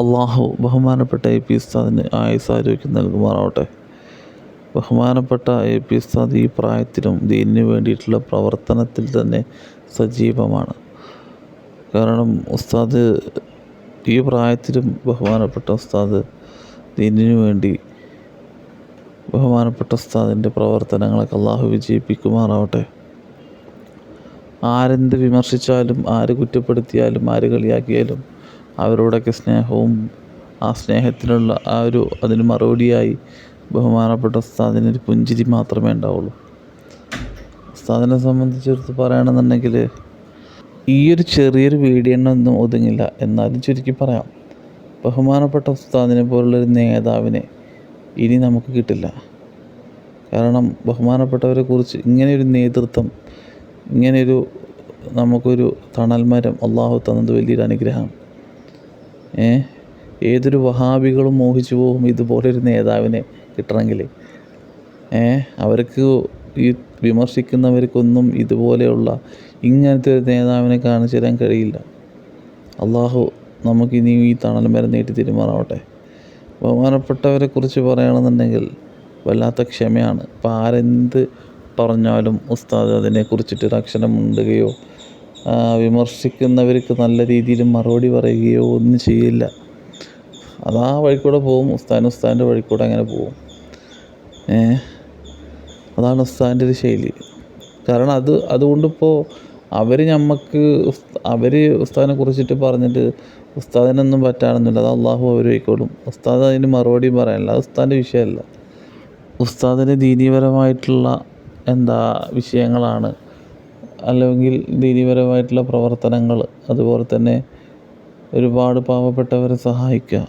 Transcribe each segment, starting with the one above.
അള്ളാഹു ബഹുമാനപ്പെട്ട A P ഉസ്താദിന് ആയുസ് ആരോഗ്യം നൽകുമാറാവട്ടെ. ബഹുമാനപ്പെട്ട എ പി ഉസ്താദ് ഈ പ്രായത്തിലും ദീനിന് വേണ്ടിയിട്ടുള്ള പ്രവർത്തനത്തിൽ തന്നെ സജീവമാണ്. കാരണം ഉസ്താദ് ഈ പ്രായത്തിലും ബഹുമാനപ്പെട്ട ഉസ്താദ് ദീനിനു വേണ്ടി ബഹുമാനപ്പെട്ട ഉസ്താദിന്റെ പ്രവർത്തനങ്ങളൊക്കെ അള്ളാഹു വിജയിപ്പിക്കുമാറാവട്ടെ. ആരെന്ത് വിമർശിച്ചാലും ആര് കുറ്റപ്പെടുത്തിയാലും ആര് കളിയാക്കിയാലും അവരോടൊക്കെ സ്നേഹവും ആ സ്നേഹത്തിനുള്ള ആ ഒരു അതിന് മറുപടിയായി ബഹുമാനപ്പെട്ട ഉസ്താദിന് ഒരു പുഞ്ചിരി മാത്രമേ ഉണ്ടാവുള്ളൂ. ഉസ്താദിനെ സംബന്ധിച്ചെടുത്ത് പറയുകയാണെന്നുണ്ടെങ്കിൽ ഈ ഒരു ചെറിയൊരു വീഡിയോ ഒന്നും ഒതുങ്ങില്ല. എന്നാലും ചുരുക്കി പറയാം ബഹുമാനപ്പെട്ട ഉസ്താദിനെ പോലുള്ളൊരു നേതാവിനെ ഇനി നമുക്ക് കിട്ടില്ല. കാരണം ബഹുമാനപ്പെട്ടവരെ കുറിച്ച് ഇങ്ങനെയൊരു നേതൃത്വം ഇങ്ങനെയൊരു നമുക്കൊരു തണൽമരം അള്ളാഹു തന്നത് വലിയൊരു അനുഗ്രഹമാണ്. ഏതൊരു വഹാബികളും മോഹിച്ചു പോകും ഇതുപോലൊരു നേതാവിനെ കിട്ടണമെങ്കിൽ. അവർക്ക് ഈ വിമർശിക്കുന്നവർക്കൊന്നും ഇതുപോലെയുള്ള ഇങ്ങനത്തെ ഒരു നേതാവിനെ കാണിച്ചു തരാൻ കഴിയില്ല. അള്ളാഹു നമുക്കിനി ഈ തണൽ മരം നീട്ടി തിരുമാറാവട്ടെ. ബഹുമാനപ്പെട്ടവരെ കുറിച്ച് പറയുകയാണെന്നുണ്ടെങ്കിൽ വല്ലാത്ത ക്ഷമയാണ്. ഇപ്പം ആരെന്ത് പറഞ്ഞാലും ഉസ്താദ് അതിനെക്കുറിച്ചിട്ടൊരു അക്ഷരം മുണ്ടുകയോ വിമർശിക്കുന്നവർക്ക് നല്ല രീതിയിൽ മറുപടി പറയുകയോ ഒന്നും ചെയ്യില്ല. അതാ വഴിക്കൂടെ പോവും. ഉസ്താൻ ഉസ്താന്റെ വഴിക്കൂടെ അങ്ങനെ ഏ? അതാണ് ഉസ്താന്റെ ഒരു ശൈലി. കാരണം അത് അതുകൊണ്ടിപ്പോൾ അവർ നമുക്ക് അവർ ഉസ്താദിനെ കുറിച്ചിട്ട് പറഞ്ഞിട്ട് ഉസ്താദിനൊന്നും പറ്റാണെന്നില്ല അത് അള്ളാഹു അവർ വയ്ക്കോളും ഉസ്താദ് അതിന് മറുപടി പറയാനില്ല അത് ഉസ്താദിന്റെ വിഷയമല്ല. ഉസ്താദിന് ദീനീപരമായിട്ടുള്ള എന്താ വിഷയങ്ങളാണ് അല്ലെങ്കിൽ ദീനീപരമായിട്ടുള്ള പ്രവർത്തനങ്ങൾ അതുപോലെ തന്നെ ഒരുപാട് പാവപ്പെട്ടവരെ സഹായിക്കുക.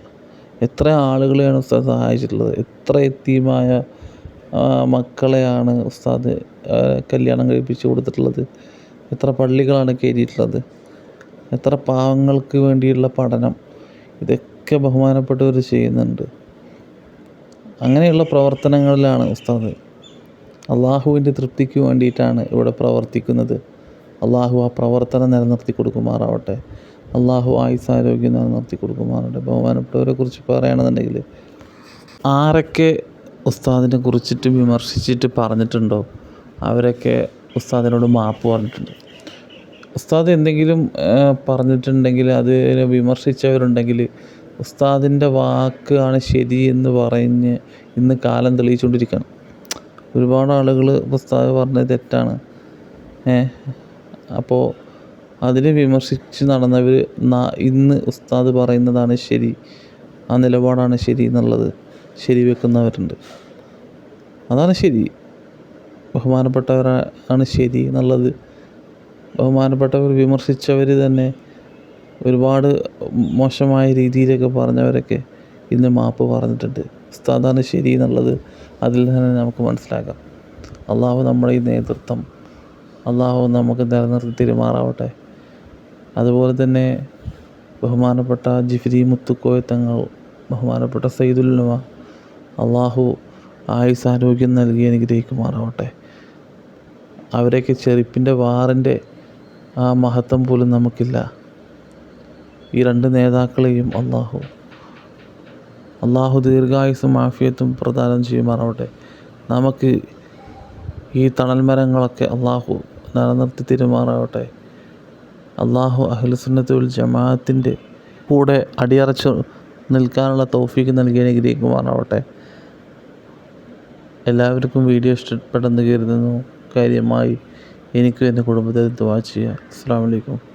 എത്ര ആളുകളെയാണ് ഉസ്താദ് സഹായിച്ചിട്ടുള്ളത്? എത്ര എത്തിയുമായ മക്കളെയാണ് ഉസ്താദ് കല്യാണം കഴിപ്പിച്ച് കൊടുത്തിട്ടുള്ളത്? എത്ര പള്ളികളാണ് കയറ്റിയിട്ടുള്ളത്? എത്ര പാവങ്ങൾക്ക് വേണ്ടിയുള്ള പഠനം? ഇതൊക്കെ ബഹുമാനപ്പെട്ടവർ ചെയ്യുന്നുണ്ട്. അങ്ങനെയുള്ള പ്രവർത്തനങ്ങളിലാണ് ഉസ്താദ് അള്ളാഹുവിന്റെ തൃപ്തിക്ക് വേണ്ടിയിട്ടാണ് ഇവിടെ പ്രവർത്തിക്കുന്നത്. അള്ളാഹു ആ പ്രവർത്തനം നിലനിർത്തി കൊടുക്കുമാറാവട്ടെ. അള്ളാഹു ആയുസാരോഗ്യം നിലനിർത്തി കൊടുക്കുമാറാവട്ടെ. ബഹുമാനപ്പെട്ടവരെ കുറിച്ച് പറയുകയാണെന്നുണ്ടെങ്കിൽ ആരൊക്കെ ഉസ്താദിനെ കുറിച്ചിട്ട് വിമർശിച്ചിട്ട് പറഞ്ഞിട്ടുണ്ടോ? അവരൊക്കെ ഉസ്താദിനോട് മാപ്പ് പറഞ്ഞിട്ടുണ്ട്. ഉസ്താദ് എന്തെങ്കിലും പറഞ്ഞിട്ടുണ്ടെങ്കിൽ അത് വിമർശിച്ചവരുണ്ടെങ്കിൽ ഉസ്താദിന്റെ വാക്കാണ് ശരി എന്ന് പറഞ്ഞ് ഇന്ന് കാലം തെളിയിച്ചുകൊണ്ടിരിക്കുകയാണ് ഒരുപാട് ആളുകൾ പ്രസ്താവ പറഞ്ഞത് തെറ്റാണ്. ഏ അപ്പോൾ അതിനെ വിമർശിച്ച് നടന്നവർ ഇന്ന് ഉസ്താദ് പറയുന്നതാണ് ശരി ആ നിലപാടാണ് ശരി എന്നുള്ളത് ശരി വെക്കുന്നവരുണ്ട്. അതാണ് ശരി. ബഹുമാനപ്പെട്ടവരാണ് ശരി എന്നുള്ളത്. ബഹുമാനപ്പെട്ടവർ വിമർശിച്ചവർ തന്നെ ഒരുപാട് മോശമായ രീതിയിലൊക്കെ പറഞ്ഞവരൊക്കെ ഇന്ന് മാപ്പ് പറഞ്ഞിട്ടുണ്ട്. ഉസ്താദാണ് ശരി എന്നുള്ളത് അതിൽ തന്നെ നമുക്ക് മനസ്സിലാക്കാം. അള്ളാഹു നമ്മുടെ ഈ നേതൃത്വം അള്ളാഹു നമുക്ക് നിലനിർത്തി തിരുമാറാവട്ടെ. അതുപോലെ തന്നെ ബഹുമാനപ്പെട്ട ജിഫ്രി മുത്തുക്കോയ തങ്ങൾ ബഹുമാനപ്പെട്ട സയ്യിദുല്ലുമ അള്ളാഹു ആയുസ് ആരോഗ്യം നൽകി അനുഗ്രഹിക്കുമാറാവട്ടെ. അവരെയൊക്കെ ചെരുപ്പിന്റെ വാറിന്റെ ആ മഹത്വം പോലും നമുക്കില്ല. ഈ രണ്ട് നേതാക്കളെയും അള്ളാഹു അള്ളാഹു ദീർഘായുസും ആഫിയത്തും പ്രദാനം ചെയ്യുമാറാവട്ടെ. നമുക്ക് ഈ തണൽ മരങ്ങളൊക്കെ അള്ളാഹു നിലനിർത്തി തിരുമാറാവട്ടെ. അള്ളാഹു അഹ്ലുസുന്നത്തുൽ ജമാഅത്തിന്റെ കൂടെ അടിയറച്ച് നിൽക്കാനുള്ള തൗഫീഖ് നൽകി അനുഗ്രഹിക്കുമാറാവട്ടെ. എല്ലാവർക്കും വീഡിയോ ഇഷ്ടപ്പെട്ടെന്ന് കരുതുന്നു. കാര്യമായി എനിക്കും എന്റെ കുടുംബത്തെ ദുവാ ചെയ്യുക അസ്സാം വലൈക്കും